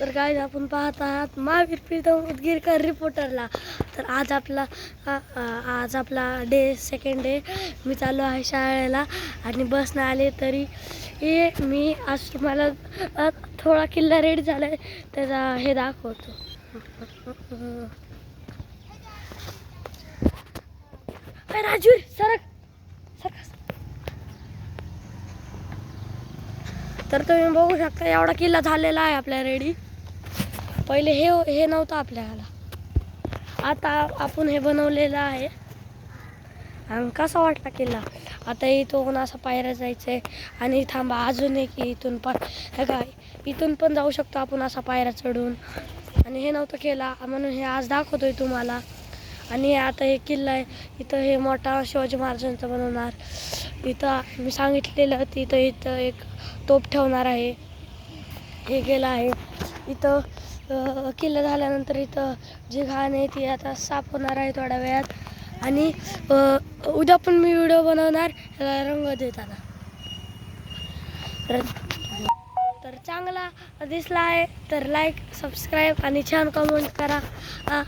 तर काय आपण पाहत आहात महावीर प्रीतम उदगीरकर रिपोर्टरला तर आज आपला आ- आ- आज आपला डे सेकंड डे मी चाललो आहे शाळेला आणि बसनं आले तरी हे मी आज तुम्हाला थोडा किल्ला रेडी झाला आहे त्याचा हे दाखवतो. अरे राजूर सरक तर तुम्ही बघू शकता एवढा किल्ला झालेला आहे आपल्या रेडी पहिले हे हे नव्हतं आपल्याला. आता आपण हे बनवलेलं आहे. आणि कसा वाटला किल्ला? आता इथून असं पायऱ्या जायचं आहे आणि थांबा अजून एक इथून पण हे काय इथून पण जाऊ शकतो आपण असा पायऱ्या चढून. आणि हे नव्हतं केला म्हणून हे आज दाखवतोय तुम्हाला. आणि आता हे किल्ला आहे. इथं हे मोठा शिवाजी महाराजांचं बनवणार. इथं मी सांगितलेलं तिथं इथं एक तोप ठेवणार आहे. हे केलं आहे. इथं किल्ला झाल्यानंतर इथं जी घाण आहे ती आता साफ होणार आहे थोड्या वेळात. आणि उद्या पण मी व्हिडिओ बनवणार याला रंग देताना. तर तर चांगला दिसला आहे तर लाईक सबस्क्राईब आणि छान कमेंट करा. आ,